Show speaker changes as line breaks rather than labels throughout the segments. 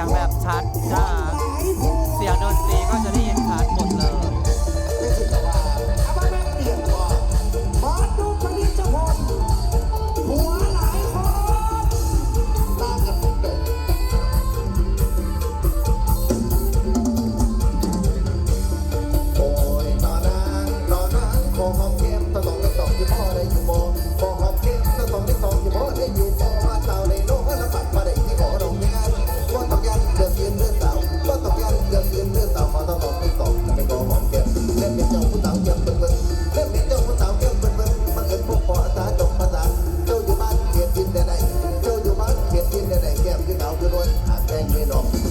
สียงแบบชัดจะเสียงดนตรีก็จะได้ยิน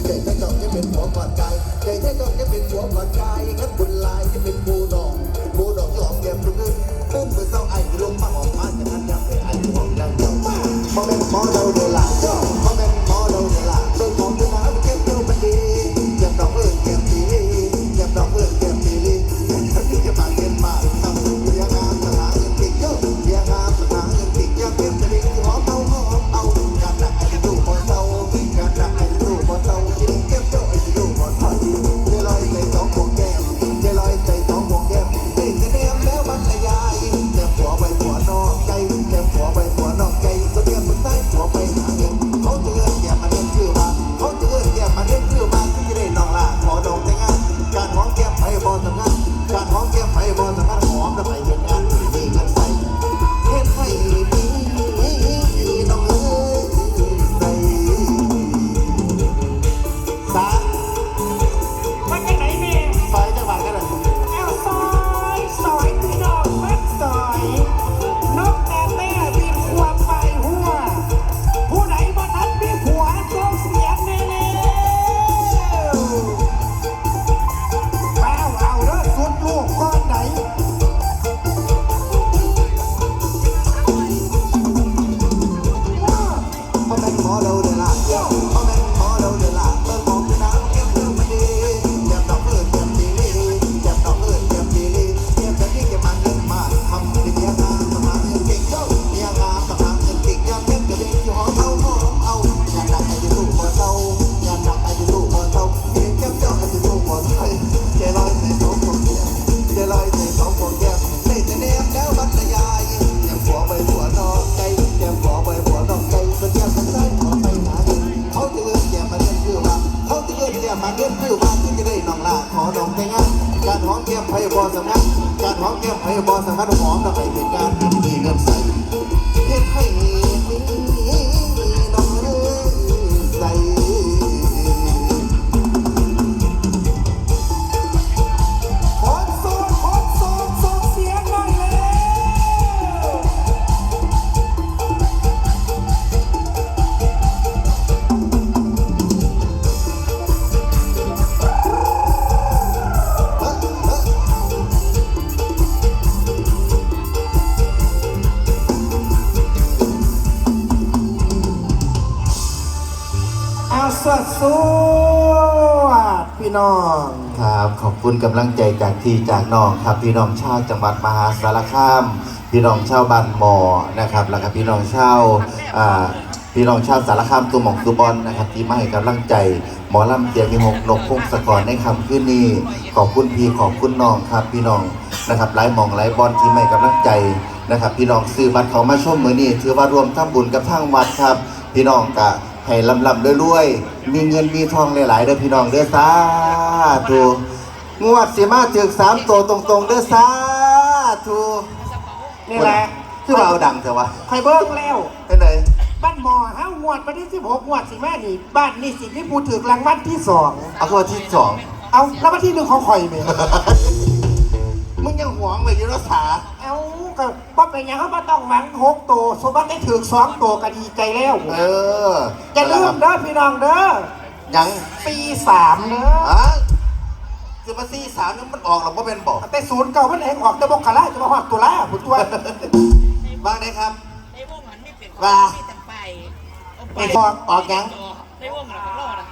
ใจแค่จองจะเป็นหัวก่อนกายใจแค่จองจะเป็นหัวก่อนกายขันบุญลายจะเป็นผู้น้อง ก้มมาเล่นคือว่าที่จะได้น้องลาขอน้องแต่งงานการหอมแก้มไพ่
บอสำ
นักการหอมแก้มไพ่บอสำคัญหอมแล้วไปเป็นการมีเงินใส่เฮ็ดให้มี
พี่น้อง
ครับขอบคุณกำลังใจจากพี่จากน้องครับ พี่น้องชาวจังหวัดมหาสารคาม พี่น้องชาวบ้านหมอนะครับ แล้วก็พี่น้องชาวอ่าพี่น้องชาวสารคามตัวหมองตัวบอลนะครับ ที่มาให้กำลังใจหมอลำเสียงมีหกนกพงศกรในคำขึ้นนี้ขอบคุณพี่ขอบคุณน้องครับ พี่น้องนะครับไลฟ์มองไลฟ์บอลที่ไม่กำลังใจนะครับ พี่น้องซื้อบัตรเขามาชมมือนี้ถือว่า รวมทำบุญกับทางวัดครับ พี่น้องกะ ให้ลำลำๆรวยๆมีเงินมีทองหลายๆเด้อพี่น้องเด้อสาธุงวดสิมาถึงสามตัวตรงๆเด้อสาธุ
นี่แหละ
คือว่าเอาดังเถอะวะ
ใครเบิ้งแล้ว
เป็นไง
บ้านหมอห้างวดวันที่สิบหกงวดสิแม่นี่ บ้านนี่สิที่พูดถึงรางวัลที่สอง
เอาตัวที่สอง
เอาแล้ววันที่หนึ่งของข่อยเมย
มึงยังหวงเลยอยูรักษา
เอาก็บ่เป็นหยังเขาบ่ต้องหวังหกตัวสมบัติได้ถึงสองตัวก็ดีใจแล้ว
เออ
จะลืมเด้อพี่น้องเด้อ
ยัง
ปีสามเด้อ
อะสิมาซี่สามนี่มันออกหรอว่าเป็นบอก
แต่ศูนย์เก่ามันเองออกแต่บกกะลาจะมาหอดตัวละผุดตัว
บ้างได้ครับ
ในวงหันไม่เป็น
ว่า
ไม่จำไปเอาไป
ไอ้ออกออกยัง
ในวงหันของเรานะ